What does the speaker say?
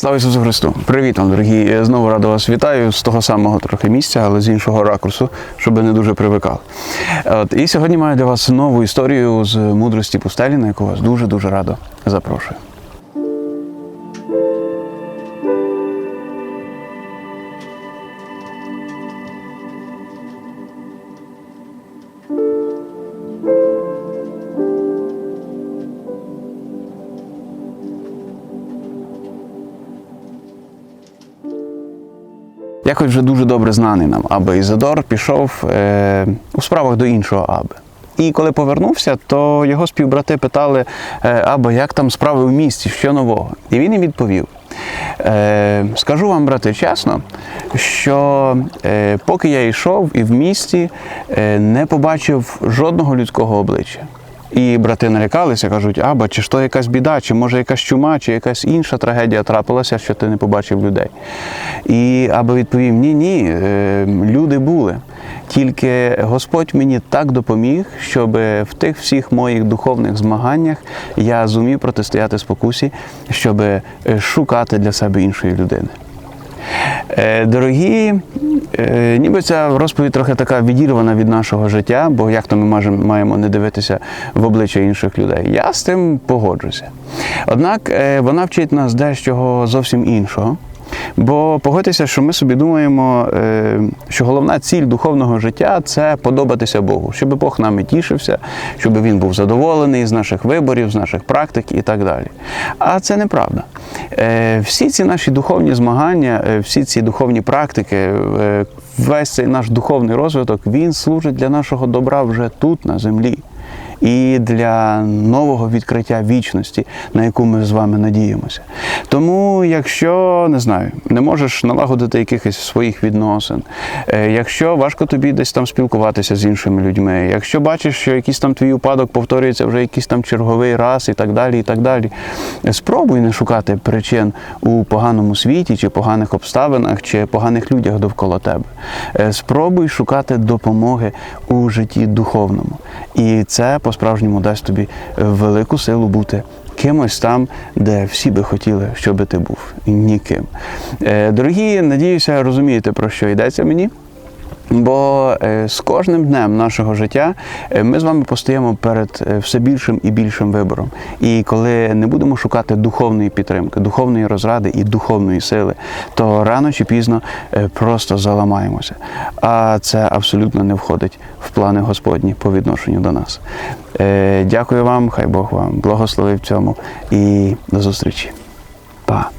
Слава Ісусу Христу! Привіт вам, дорогі! Я Знову радо вас вітаю з того самого трохи місця, але з іншого ракурсу, щоб не дуже привикали. От, і сьогодні маю для вас нову історію з мудрості пустелі, на яку вас дуже-дуже радо запрошую. Якось вже дуже добре знаний нам Аби Ізадор пішов е, у справах до іншого Аби. І коли повернувся, то його співбрати питали, е, Аба, як там справи в місті, що нового? І він їм відповів: е, скажу вам, брати, чесно, що е, поки я йшов і в місті е, не побачив жодного людського обличчя. І брати нарікалися, кажуть, аба, чи ж то якась біда, чи може якась чума, чи якась інша трагедія трапилася, що ти не побачив людей. І аба відповів: ні, ні, е, люди були. Тільки Господь мені так допоміг, щоб в тих всіх моїх духовних змаганнях я зумів протистояти спокусі, щоб е, шукати для себе іншої людини. Е, Дорогі, е, ніби ця розповідь трохи така відірвана від нашого життя, бо як то ми можемо, маємо не дивитися в обличчя інших людей. Я з тим погоджуся. Однак е, вона вчить нас дещого зовсім іншого. Бо погодьтеся, що ми собі думаємо, що головна ціль духовного життя це подобатися Богу, щоб Бог нами тішився, щоб він був задоволений з наших виборів, з наших практик і так далі. А це неправда. Е, Всі ці наші духовні змагання, е, всі ці духовні практики, е, весь цей наш духовний розвиток, він служить для нашого добра вже тут, на землі. І для нового відкриття вічності, на яку ми з вами надіємося. Тому, якщо не знаю, не можеш налагодити якихось своїх відносин, е, якщо важко тобі десь там спілкуватися з іншими людьми, якщо бачиш, що якийсь там твій упадок повторюється вже якийсь там черговий раз і так далі, і так далі, спробуй не шукати причин у поганому світі, чи поганих обставинах, чи поганих людях довкола тебе. Е, Спробуй шукати допомоги у житті духовному. І це по-справжньому дасть тобі велику силу бути кимось там, де всі би хотіли, щоб ти був. Ніким. Е, Дорогі, надіюся, розумієте, про що йдеться мені. Бо е, з кожним днем нашого життя е, ми з вами постаємо перед е, все більшим і більшим вибором. І коли не будемо шукати духовної підтримки, духовної розради і духовної сили, то рано чи пізно просто заламаємося. А це абсолютно не входить в плани Господні по відношенню до нас. Дякую вам, хай Бог вам благословив цьому і до зустрічі. Па!